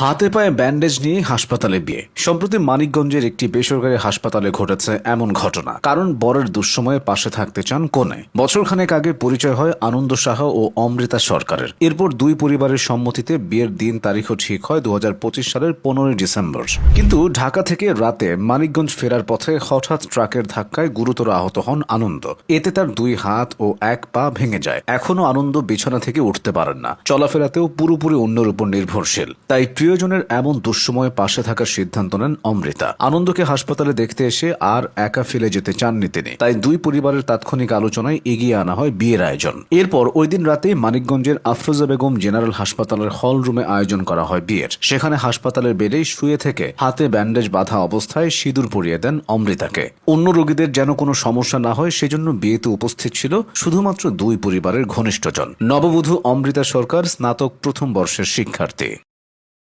হাতে পায়ে ব্যান্ডেজ নিয়ে হাসপাতালে বিয়ে। সম্প্রতি মানিকগঞ্জের একটি বেসরকারি হাসপাতালে ঘটেছে এমন ঘটনা। কারণ বরের দুঃসময়ে পাশে থাকতে চান কোনে। বছরখানেক আগে পরিচয় হয় আনন্দ সাহা ও অমৃতা সরকারের। এরপর দুই পরিবারের সম্মতিতে বিয়ের দিন তারিখও ঠিক হয় দু হাজার পঁচিশ সালের পনেরোই ডিসেম্বর। কিন্তু ঢাকা থেকে রাতে মানিকগঞ্জ ফেরার পথে হঠাৎ ট্রাকের ধাক্কায় গুরুতর আহত হন আনন্দ। এতে তার দুই হাত ও এক পা ভেঙে যায়। এখনও আনন্দ বিছানা থেকে উঠতে পারেন না। চলাফেরাতেও পুরোপুরি অন্যের উপর নির্ভরশীল। তাই প্রিয়জনের এমন দুঃসময়ে পাশে থাকার সিদ্ধান্ত নেন অমৃতা। আনন্দকে হাসপাতালে দেখতে এসে আর একা ফেলে যেতে চাননি তিনি। তাই দুই পরিবারের তাৎক্ষণিক আলোচনায় এগিয়ে আনা হয় বিয়ের আয়োজন। এরপর ওই দিন রাতে মানিকগঞ্জের আফরোজা বেগম জেনারেল হাসপাতালের হল রুমে আয়োজন করা হয় বিয়ের। সেখানে হাসপাতালের বেডেই শুয়ে থেকে হাতে ব্যান্ডেজ বাঁধা অবস্থায় সিঁদুর পরিয়ে দেন অমৃতাকে। অন্য রোগীদের যেন কোনো সমস্যা না হয় সেজন্য বিয়েতে উপস্থিত ছিল শুধুমাত্র দুই পরিবারের ঘনিষ্ঠজন। নববধূ অমৃতা সরকার স্নাতক প্রথম বর্ষের শিক্ষার্থী।